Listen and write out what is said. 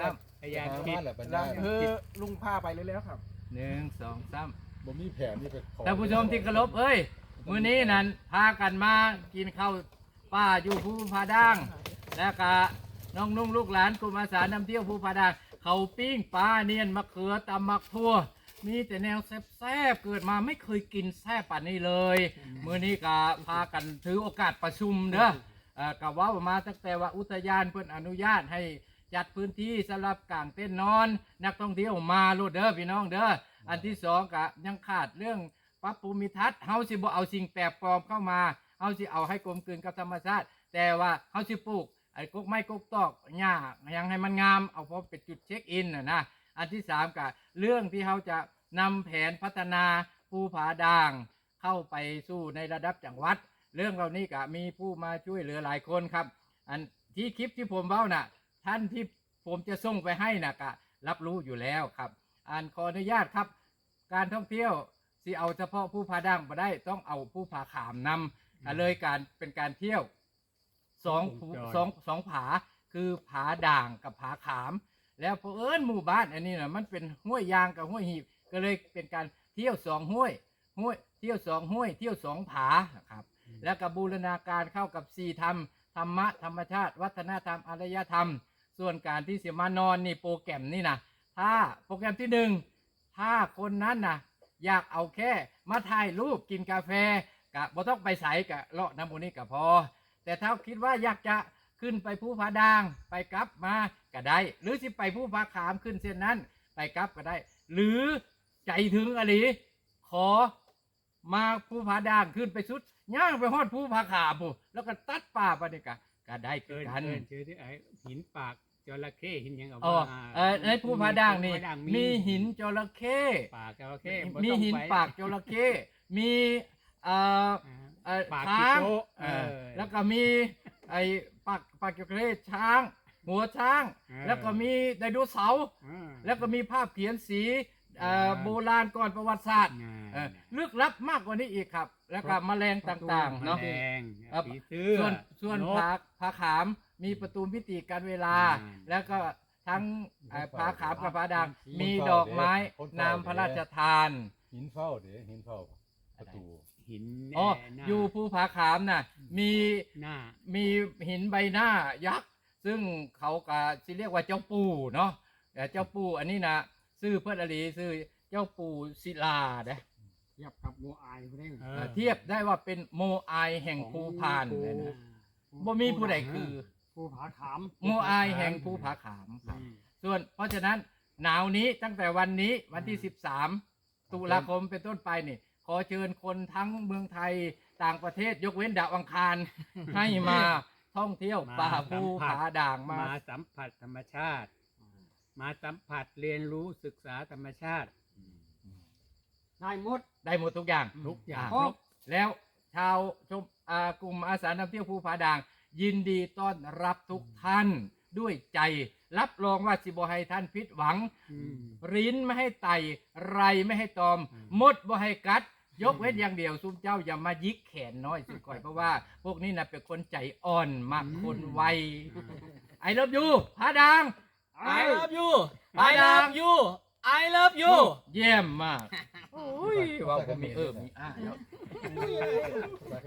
สามพยายามมาคิดแหละปัญแล้ญาวคือลุงพาไปเลยแล้วครับหนึ่งสองสามบ่มีแผนนี่ไปขอท่านผู้ชมที่เคารพเอ้ยมื้อนี้นั้นพากันมากินข้าวป้าอยู่ภูผาด่าง แล้วก็น้องนุ่งลูกหลานกลุ่มอาสานำเที่ยวภูผาด่างเขาปิ้งปลาเนียนมะเขือตำมักทั่ว มีแต่แนวแซ่บๆเกิดมาไม่เคยกินแซ่บป่านนี้เลยมื้อนี้ก็พากันถือโอกาสประชุมเด้อเอ่อกับว่ามาตั้งแต่ว่าอุทยานเพิ่นอนุญาตให้ จัดพื้นที่สำหรับกางเต้นท์นอน นักท่องเที่ยวมาโลดเด้อพี่น้องเด้ออันที่สองก็ยังขาดเรื่องปรับภูมิทัศน์เฮาสิบ่เอาสิ่งแปลกปลอมเข้ามาเฮาสิเอาให้กลมกลืนกับธรรมชาติ แต่ว่าเฮาสิปลูกไอ้กกไม้กกตอกหญ้ายังให้มันงามเอาพอเป็นจุดเช็คอินน่ะนะอันที่สามก็เรื่องที่เฮาจะนำแผนพัฒนาภูผาด่างเข้าไปสู่ในระดับจังหวัด เรื่องเหล่านี้ก็มีผู้มาช่วยเหลือหลายคนครับ อันที่คลิปที่ผมเบ้าน่ะ ท่านที่ผมจะส่งไปให้น่ะก็รับรู้อยู่แล้วครับอันขออนุญาตครับ การท่องเที่ยวสิเอาเฉพาะผู้ผาด่างมาได้ต้องเอาผู้ผาขามนำก็เลยการเป็นการเที่ยวสองภูวงจรสองสองผาคือผาด่างกับผาขาม แล้วเพอเอิญหมู่บ้านอันนี้นะมันเป็นห้วยยางกับห้วยหีบ ก็เลยเป็นการเที่ยวสองห้วยห้วยเที่ยวสองห้วย เที่ยวสองผาครับ แล้วก็บูรณาการเข้ากับสี่ธรรมธรรมะธรรมชาติ วัฒนธรรมอารยธรรม ส่วนการที่เสียมานอนนี่โปรแกรมนี่นะถ้าโปรแกรมที่หนึ่งถ้าคนนั้นนะอยากเอาแค่มาถ่ายรูปกินกาแฟกะบ่ต้องไปใสกะเลาะน้ำมูนี่กะพอ แต่ถ้าคิดว่าอยากจะขึ้นไปภูผาดางไปกลับมาก็ได้ หรือสิไปภูผาขามขึ้นเส้นนั้น ไปกลับก็ได้ หรือใจถึงอะไรขอมาภูผาด่างขึ้นไปสุดย่างไปฮอดภูผาขามพูแล้วก็ตัดป่าไปนี่กะ ก็ได้คืเกิอนกันเกินชื่อที่ไอ้หินปากจระเข้หินหยังเอาอ๋อมาเออในภูผาด่างนี่ ภูผด่างมีหินจระเข้ปากจระเข้บ่มีต้องหินไปปากจระเข้มีเอ่ออ่าเอ่อปากช้างจิโกะเออเออแล้วก็มีไอ้ปากปากจระเข้ช้าง หัวช้าง เออแล้วก็มีไดโนเสาร์อ่า แล้วก็มีภาพเขียนสีเอ่ออ่าโบราณก่อนประวัติศาสตร์อ่าเออลึกลับมากกว่านี้อีกครับ แล้วก็แมลงต่างๆเนาะแดงเอ่อ ผีเสื้อส่วนส่วนกผา ผาขามมีประตูมิติการเวลา อืม แล้วก็ทั้งเอ่อผาขามกับผาด่างคนมีเฝ้าดอกไม้คนเฝ้านามพระราชทาน หินเฝ้าเด้หินเฝ้าประตู หินอ๋อแหน้าอยู่ภูผาขามน่ะมีหน้า มีหินใบหน้ายักษ์ ซึ่งเขาก็สิเรียกว่าเจ้าปู่เนาะแต่เจ้าปู่อันนี้นะชื่อเพื่อนอลีชื่อเจ้าปู่ศิลาเด้เทียบกับโมอายเร่งเอเอ่ออ เทียบได้ว่าเป็นโมอายแห่งภูพานเลยนะ บ่มีผู้ใดคือภูผาขามโมอายแห่งภูผาขามครับ อืมส่วนเพราะฉะนั้นหนาวนี้ตั้งแต่วันนี้วันที่ 13 ตุลาคมเป็นต้นไปนี่ขอเชิญคนทั้งเมืองไทยต่างประเทศยกเว้นดาวอังคาร ให้มาท่องเที่ยวป่าภูผาด่างมามาสัมผัสธรรมชาติ มาสัมผัสเรียนรู้ศึกษาธรรมชาติได้หมด ได้หมดทุกอย่างทุกอย่าง ครบ แล้ว ชาวชมอ่ากลุ่มอาสานำเที่ยวภูผาด่าง ยินดีต้อนรับทุกท่านด้วยใจ รับรองว่าสิบให้ท่านผิดหวังอืมริ้นไม่ให้ไตไรไม่ให้ตอมอืมมดบ่ให้กัด ยกเว้นอย่างเดียวซุมเจ้าอย่ามายิกแขนน้อยสุดก่อยเพราะว่า พวกนี้นะเป็นคนใจอ่อนมากคนไวไอ้เลิฟยูผาด่าง I love you ไป I ดัง love you I love you เยี่ยมมาก โอ้ยว่าผมมีเออมีอ่าแล้ว yeah.